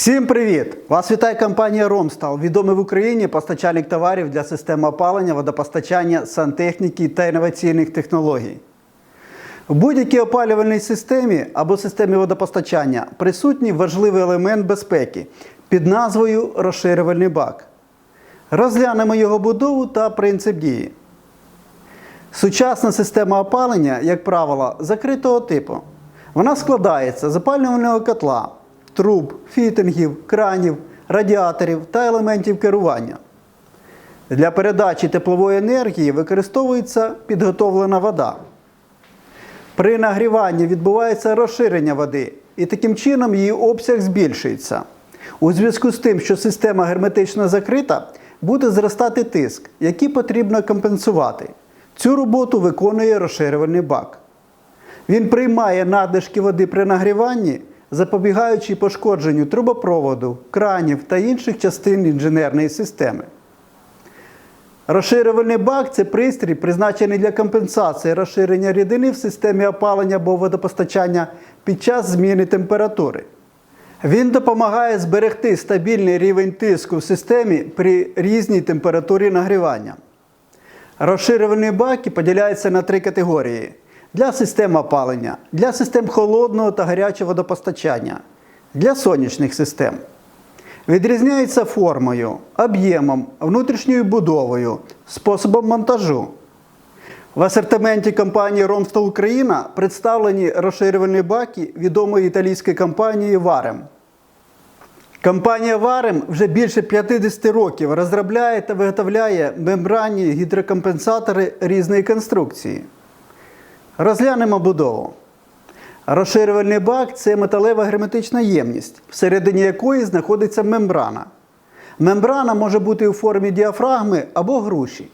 Всім привіт! Вас вітає компанія Ромстал, відомий в Україні постачальник товарів для системи опалення, водопостачання, сантехніки та інноваційних технологій. В будь-якій опалювальній системі або системі водопостачання присутній важливий елемент безпеки під назвою розширювальний бак. Розглянемо його будову та принцип дії. Сучасна система опалення, як правило, закритого типу. Вона складається з опалювального котла, труб, фітингів, кранів, радіаторів та елементів керування. Для передачі теплової енергії використовується підготовлена вода. При нагріванні відбувається розширення води, і таким чином її обсяг збільшується. У зв'язку з тим, що система герметично закрита, буде зростати тиск, який потрібно компенсувати. Цю роботу виконує розширювальний бак. Він приймає надлишки води при нагріванні, запобігаючи пошкодженню трубопроводу, кранів та інших частин інженерної системи. Розширювальний бак це пристрій, призначений для компенсації розширення рідини в системі опалення або водопостачання під час зміни температури. Він допомагає зберегти стабільний рівень тиску в системі при різній температурі нагрівання. Розширювальні баки поділяються на три категорії: для систем опалення, для систем холодного та гарячого водопостачання, для сонячних систем. Відрізняється формою, об'ємом, внутрішньою будовою, способом монтажу. В асортименті компанії Ромстал Україна представлені розширювальні баки відомої італійської компанії Варем. Компанія Варем вже більше 50 років розробляє та виготовляє мембранні гідрокомпенсатори різної конструкції. Розглянемо будову. Розширювальний бак це металева герметична ємність, всередині якої знаходиться мембрана. Мембрана може бути у формі діафрагми або груші.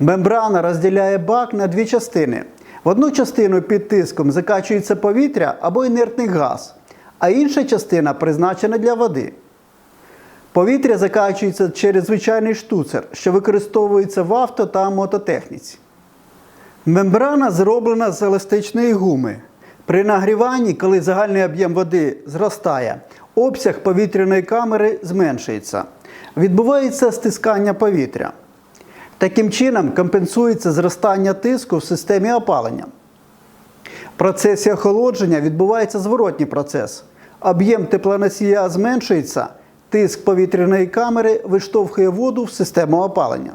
Мембрана розділяє бак на дві частини. В одну частину під тиском закачується повітря або інертний газ, а інша частина призначена для води. Повітря закачується через звичайний штуцер, що використовується в авто та мототехніці. Мембрана зроблена з еластичної гуми. При нагріванні, коли загальний об'єм води зростає, обсяг повітряної камери зменшується. Відбувається стискання повітря. Таким чином компенсується зростання тиску в системі опалення. В процесі охолодження відбувається зворотній процес. Об'єм теплоносія зменшується, тиск повітряної камери виштовхує воду в систему опалення.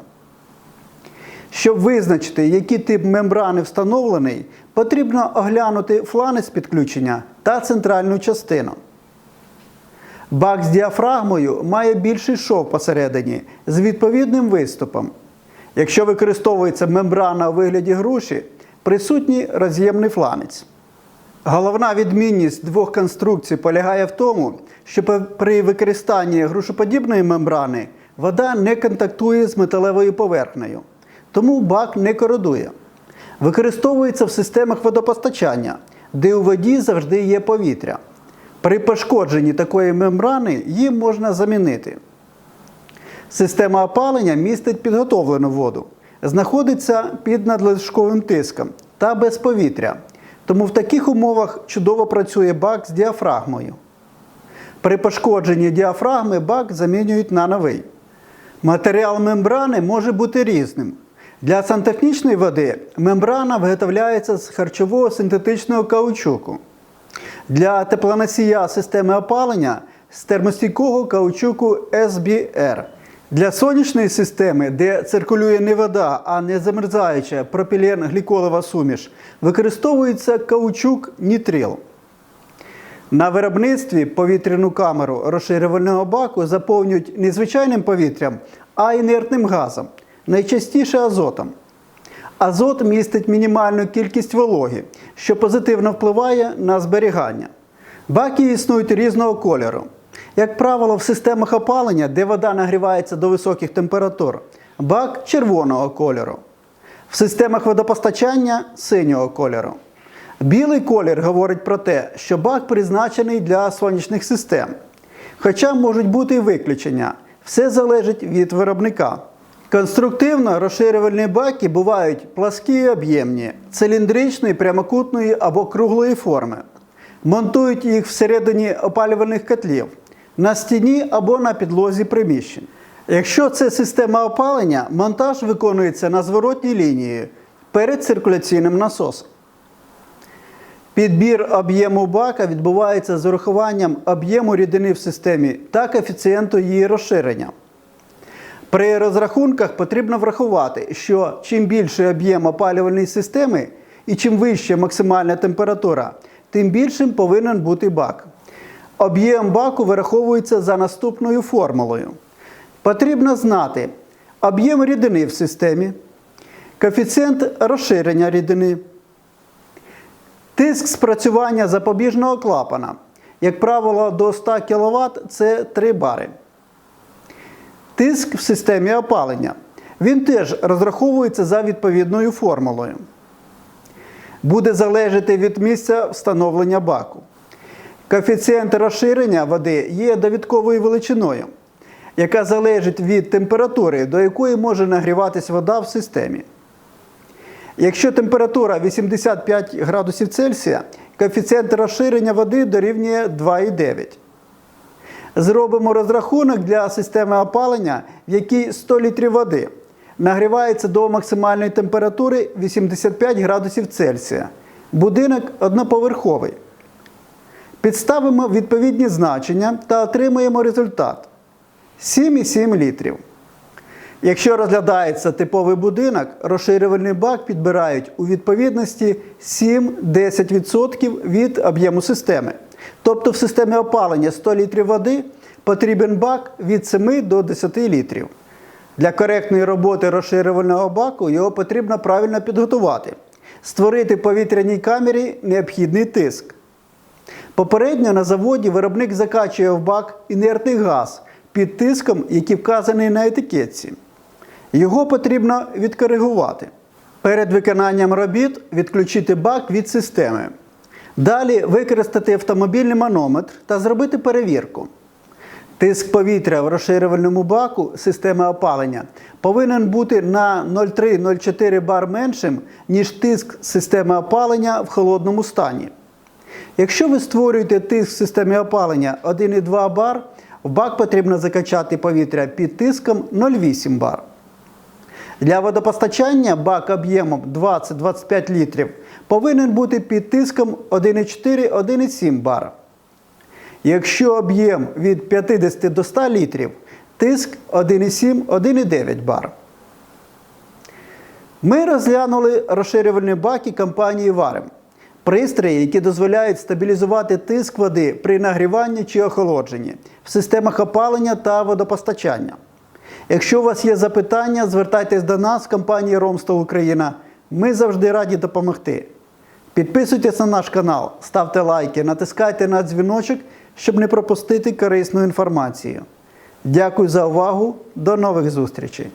Щоб визначити, який тип мембрани встановлений, потрібно оглянути фланець підключення та центральну частину. Бак з діафрагмою має більший шов посередині з відповідним виступом. Якщо використовується мембрана у вигляді груші, присутній роз'ємний фланець. Головна відмінність двох конструкцій полягає в тому, що при використанні грушоподібної мембрани вода не контактує з металевою поверхнею, тому бак не кородує. Використовується в системах водопостачання, де у воді завжди є повітря. При пошкодженні такої мембрани її можна замінити. Система опалення містить підготовлену воду, знаходиться під надлишковим тиском та без повітря. Тому в таких умовах чудово працює бак з діафрагмою. При пошкодженні діафрагми бак замінюють на новий. Матеріал мембрани може бути різним. Для сантехнічної води мембрана виготовляється з харчового синтетичного каучуку. Для теплоносія системи опалення з термостійкого каучуку SBR. Для сонячної системи, де циркулює не вода, а не замерзаюча пропілен-гліколова суміш, використовується каучук нітрил. На виробництві повітряну камеру розширювального баку заповнюють не звичайним повітрям, а інертним газом, найчастіше азотом. Азот містить мінімальну кількість вологи, що позитивно впливає на зберігання. Баки існують різного кольору. Як правило, в системах опалення, де вода нагрівається до високих температур, бак червоного кольору. В системах водопостачання синього кольору. Білий колір говорить про те, що бак призначений для сонячних систем. Хоча можуть бути і виключення, все залежить від виробника. Конструктивно розширювальні баки бувають пласкі і об'ємні, циліндричної, прямокутної або круглої форми. Монтують їх всередині опалювальних котлів. на стіні або на підлозі приміщень. Якщо це система опалення, монтаж виконується на зворотній лінії перед циркуляційним насосом. Підбір об'єму бака відбувається з урахуванням об'єму рідини в системі та коефіцієнту її розширення. При розрахунках потрібно врахувати, що чим більший об'єм опалювальної системи і чим вища максимальна температура, тим більшим повинен бути бак. Об'єм баку вираховується за наступною формулою. Потрібно знати об'єм рідини в системі, коефіцієнт розширення рідини, тиск спрацювання запобіжного клапана. Як правило, до 100 кВт це 3 бари. Тиск в системі опалення. Він теж розраховується за відповідною формулою. Буде залежати від місця встановлення баку. Коефіцієнт розширення води є довідковою величиною, яка залежить від температури, до якої може нагріватися вода в системі. Якщо температура 85 градусів Цельсія, коефіцієнт розширення води дорівнює 2,9. Зробимо розрахунок для системи опалення, в якій 100 літрів води нагрівається до максимальної температури 85 градусів Цельсія. Будинок одноповерховий. Підставимо відповідні значення та отримуємо результат 7,7 літрів. Якщо розглядається типовий будинок, розширювальний бак підбирають у відповідності 7-10% від об'єму системи. Тобто в системі опалення 100 літрів води потрібен бак від 7 до 10 літрів. Для коректної роботи розширювального баку його потрібно правильно підготувати, створити в повітряній камері необхідний тиск. Попередньо на заводі виробник закачує в бак інертний газ під тиском, який вказаний на етикетці. Його потрібно відкоригувати. Перед виконанням робіт відключити бак від системи. Далі використати автомобільний манометр та зробити перевірку. Тиск повітря в розширювальному баку системи опалення повинен бути на 0,3-0,4 бар меншим, ніж тиск системи опалення в холодному стані. Якщо ви створюєте тиск в системі опалення 1,2 бар, в бак потрібно закачати повітря під тиском 0,8 бар. Для водопостачання бак об'ємом 20-25 літрів повинен бути під тиском 1,4-1,7 бар. Якщо об'єм від 50 до 100 літрів, тиск 1,7-1,9 бар. Ми розглянули розширювальні баки компанії Варем. Пристрої, які дозволяють стабілізувати тиск води при нагріванні чи охолодженні в системах опалення та водопостачання. Якщо у вас є запитання, звертайтесь до нас, компанії Ромство Україна. Ми завжди раді допомогти. Підписуйтесь на наш канал, ставте лайки, натискайте на дзвіночок, щоб не пропустити корисну інформацію. Дякую за увагу. До нових зустрічей!